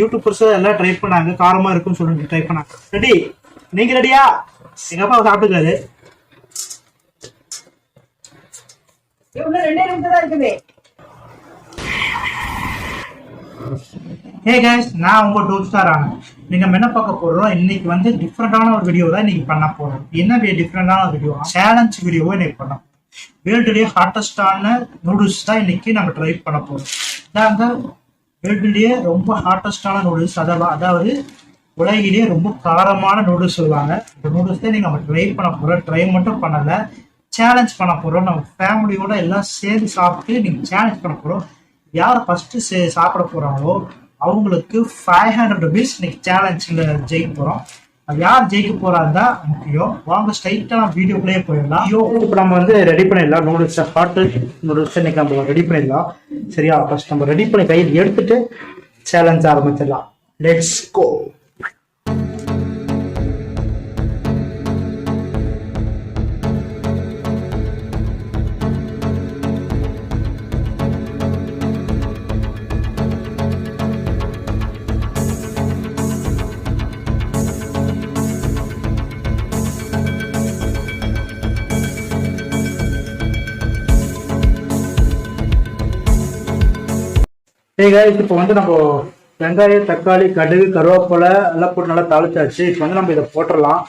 YouTubers எல்லாம் try பண்ணாங்க. காரமா இருக்கும்னு சொல்லிட்டு ட்ரை பண்ணாங்க ரெடி. நீங்க ரெடியா? எங்க அப்பா சாப்பிட்டுக்காரு. ஹே guys நான் உங்க டூ ஸ்டார் ஆனேன். நீங்க என்ன பார்க்க போறோம்? இன்னைக்கு வந்து டிஃப்ரெண்டான ஒரு வீடியோ தான் இன்னைக்கு பண்ண போறோம். என்ன டிஃப்ரெண்டான வீடியோ சேலஞ்ச் வீடியோவை இன்னைக்கு பண்ண போறோம். வேர்ல்டுலேயே ஹாட்டஸ்டான நூடுல்ஸ் தான் இன்னைக்கு நம்ம ட்ரை பண்ண போறோம். நாங்க உலகிலேயே ரொம்ப ஹாட்டஸ்டான நூடுல்ஸ் அதாவது அதாவது உலகிலேயே ரொம்ப காரமான நூடுல்ஸ் சொல்லுவாங்க. இந்த நூடுல்ஸ் தான் நீங்க நம்ம ட்ரை பண்ண போறோம். ட்ரை மட்டும் பண்ணல சேலஞ்ச் பண்ண போறோம். நம்ம ஃபேமிலியோட எல்லாம் சேர்ந்து சாப்பிட்டு நீங்க சேலஞ்ச் பண்ண போறோம். யார் ஃபர்ஸ்ட் சாப்பிட போறாங்களோ அவங்களுக்கு ஃபைவ் ஹண்ட்ரட் ருபீஸ் இன்னைக்கு சேலஞ்சில் ஜெயிக்க போறோம். யார் ஜெயிக்க போறாருந்தா முக்கியம். வாங்க ஸ்ட்ரைட்டா நம்ம போயிடலாம். ஐயோ இப்போ நம்ம வந்து ரெடி பண்ணிடலாம். நூடுல்ஸ் ஹாட் நூடுல்ஸ் இன்னைக்கு நம்ம ரெடி பண்ணிடலாம். சரியா? ஃபர்ஸ்ட் நம்ம ரெடி பண்ணி கையில் எடுத்துட்டு சேலஞ்ச் ஆரம்பிச்சிடலாம். லெட்ஸ் கோ hey இப்போ வந்து நம்ம வெங்காயம் தக்காளி கடுகு கருவேப்பிலை எல்லாம் போட்டு நல்லா தாளிச்சாச்சு. இப்போ வந்து நம்ம இதை போட்டுடலாம்.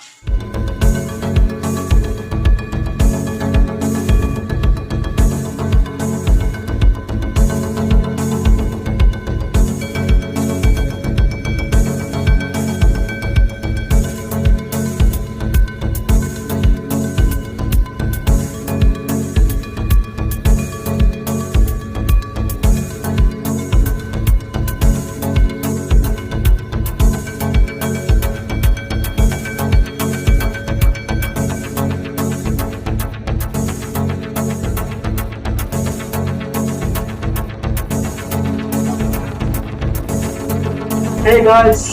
Hey guys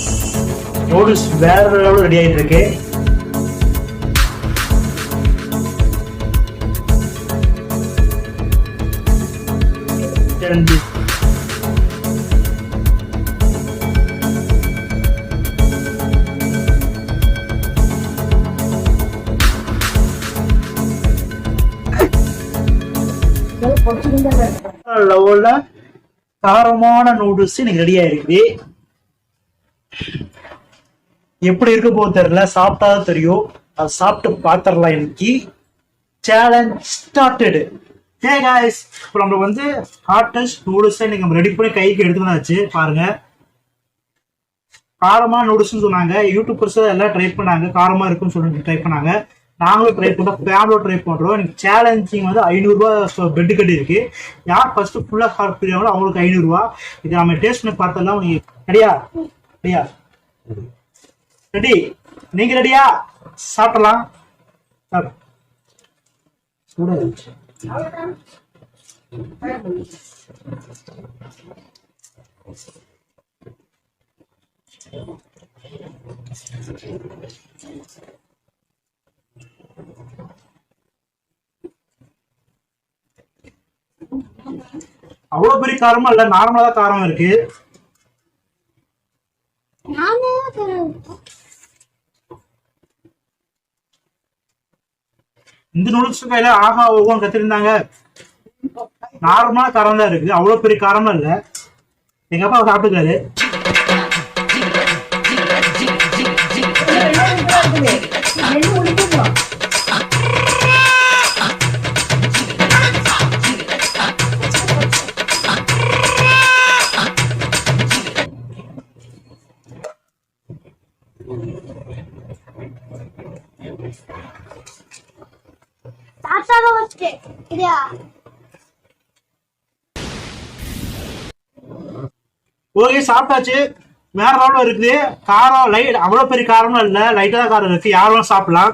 நூடுல்ஸ் வேற லெவல் ரெடி ஆயிட்டு இருக்கு. தெரிஞ்சு லெவல்ல காரமான நூடுல்ஸ் எனக்கு ரெடி ஆயிருக்கு. எப்படி இருக்க போது தெரியல. சாப்பிட்டா தான் தெரியும். அது சாப்பிட்டு பார்த்துடலாம் இன்னைக்கு. சேலஞ்ச் ஸ்டார்டடு ஹே காய்ஸ் இப்போ நம்ம வந்து ஹாட்டஸ்ட் நூடுல்ஸை இன்னைக்கு நம்ம ரெடி பண்ணி கைக்கு எடுத்துனாச்சு பாருங்க. காரமாக நூடுல்ஸ்னு சொன்னாங்க. யூடியூபர்ஸ் எல்லாம் ட்ரை பண்ணாங்க. காரமா இருக்கும்னு சொல்லிட்டு ட்ரை பண்ணாங்க. நாங்களும் ட்ரை பண்ணோம். ஃபேமிலியோட ட்ரை பண்ணுறோம் எனக்கு சேலஞ்சிங் வந்து ஐநூறுரூவா பெட் கட்டி இருக்கு. யார் ஃபர்ஸ்ட் ஹார்ட் சாப்பிடுறாங்களோ அவங்களுக்கு ஐநூறுரூவா இது நம்ம டேஸ்ட் பண்ணி பார்த்தலாம் நீங்க ரெடியா ரெடியா ரெடி. நீங்க ரெடியா? சாப்பிடலாம். அவ்வளவு பெரிய காரமா இல்ல நார்மலா தான் காரம் இருக்கு. இந்த நூடுல்ஸ் கையில ஆகா ஓகோன்னு கத்திருந்தாங்க. நார்மலா காரம் தான் இருக்கு. அவ்வளவு பெரிய காரமும் இல்ல. எங்க அப்பா சாப்பிட்டுக்காரு Thank you. தான் ஓகே சாப்பிட்டாச்சு. வேற லெவலில் இருக்குது. காரம் லைட் அவ்வளோ பெரிய காரமும் இல்லை. லைட்டாக தான் காரம் இருக்கு. யாரும் சாப்பிடலாம்.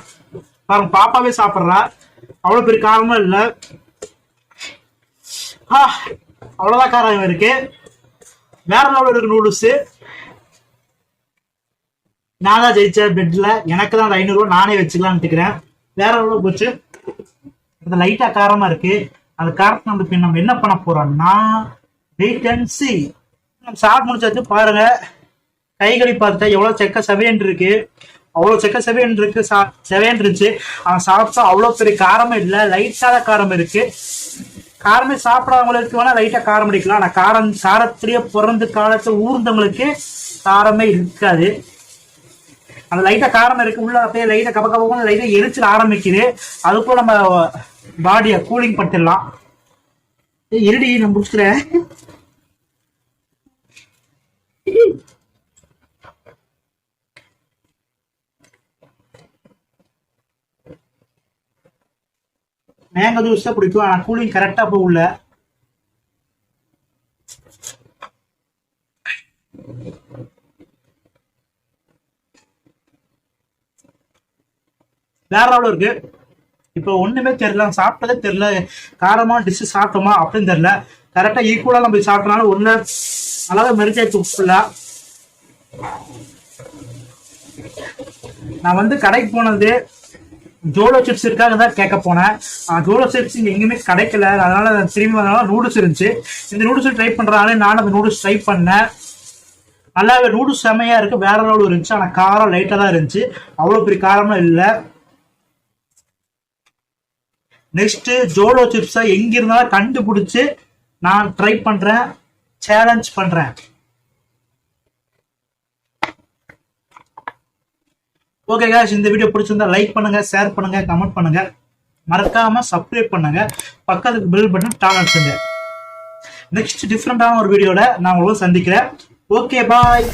பாருங்க பாப்பாவே சாப்பிட்றா. அவ்வளோ பெரிய காரமும் இல்லை. ஆ அவ்வளோதான் காரம் இருக்கு. வேற லெவலில் இருக்கு நூடுல்ஸு நான் தான் ஜெயிச்சேன் பெட்ல எனக்கு தான் ஐநூறு ஐநூறுரூவா நானே வச்சுக்கலாம்னு இருக்கிறேன் வேற எவ்வளோ போச்சு. இது லைட்டா காரமா இருக்கு. அந்த காரத்தை வந்து இப்ப நம்ம என்ன பண்ண போறோம்னா வெயிட் அண்ட் சி நம்ம சாப்பிட்டு முடிச்சாச்சு பாருங்க. கைகளை பார்த்தா எவ்வளவு செக்க செவையன் இருக்கு. அவ்வளவு செக்க செவையன் இருக்கு சா- செவேன் இருந்துச்சு. அவன் சாப்பிட்டா அவ்வளவு பெரிய காரமே இல்லை. லைட்டான காரம் இருக்கு. காரமே சாப்பிடாதவங்களுக்கு வேணா லைட்டா காரம் அடிக்கலாம். ஆனா காரம் காரத்திலேயே பிறந்து காலத்தை ஊர்ந்தவங்களுக்கு காரமே இருக்காது. அந்த லைட்டா காரம் இருக்கு. உள்ள அப்படியே லைட்டா கப கப லைட்டா எரிச்சல் ஆரம்பிக்குது. அதுக்குள்ள நம்ம பாடியை கூலிங் படுத்திடலாம். இருடி நான் முடிச்சுக்கிறேன். மேங்க ஜூஸ் தான் பிடிக்கும் ஆனா கூலிங் கரெக்டா போ உள்ள வேற லெவலில் இருக்கு. இப்போ ஒண்ணுமே தெரியல. சாப்பிட்டதே தெரியல. காரமா டிஷ் சாப்பிட்டோமா அப்படின்னு தெரியல. கரெக்டா ஈக்குவலா நம்ம சாப்பிட்டனால ஒண்ணு அழகா மெரிச்சாயிடுச்சு உப்புல நான் வந்து கடைக்கு போனது ஜோலோ சிப்ஸ் இருக்காங்க தான் கேட்க போனேன். ஜோலோ சிப்ஸ் இங்க எங்கேயுமே கிடைக்கல. அதனால திரும்பி வந்தனால நூடுல்ஸ் இருந்துச்சு. இந்த நூடுல்ஸ் ட்ரை பண்றதுனால நானும் அந்த நூடுல்ஸ் ட்ரை பண்ணேன். நல்லாவே நூடுல்ஸ் செமையா இருக்கு. வேற லெவல் இருந்துச்சு. ஆனா காரம் லைட்டா தான் இருந்துச்சு. அவ்வளவு பெரிய காரமும் இல்லை. நெக்ஸ்ட் ஜோலோ சிப்ஸை எங்க இருந்தாலும் கண்டுபிடிச்சு நான் ட்ரை பண்றேன் சேலஞ்ச் பண்றேன். ஓகே கேஷ் இந்த வீடியோ பிடிச்சிருந்தா லைக் பண்ணுங்க ஷேர் பண்ணுங்க கமெண்ட் பண்ணுங்க. மறக்காம சப்ஸ்கிரைப் பண்ணுங்க. பக்கத்துக்கு பில் பட்டன் டான் அடிச்சுங்க. நெக்ஸ்ட் டிஃப்ரெண்டான ஒரு வீடியோட நான் உங்களுக்கு சந்திக்கிறேன். Okay bye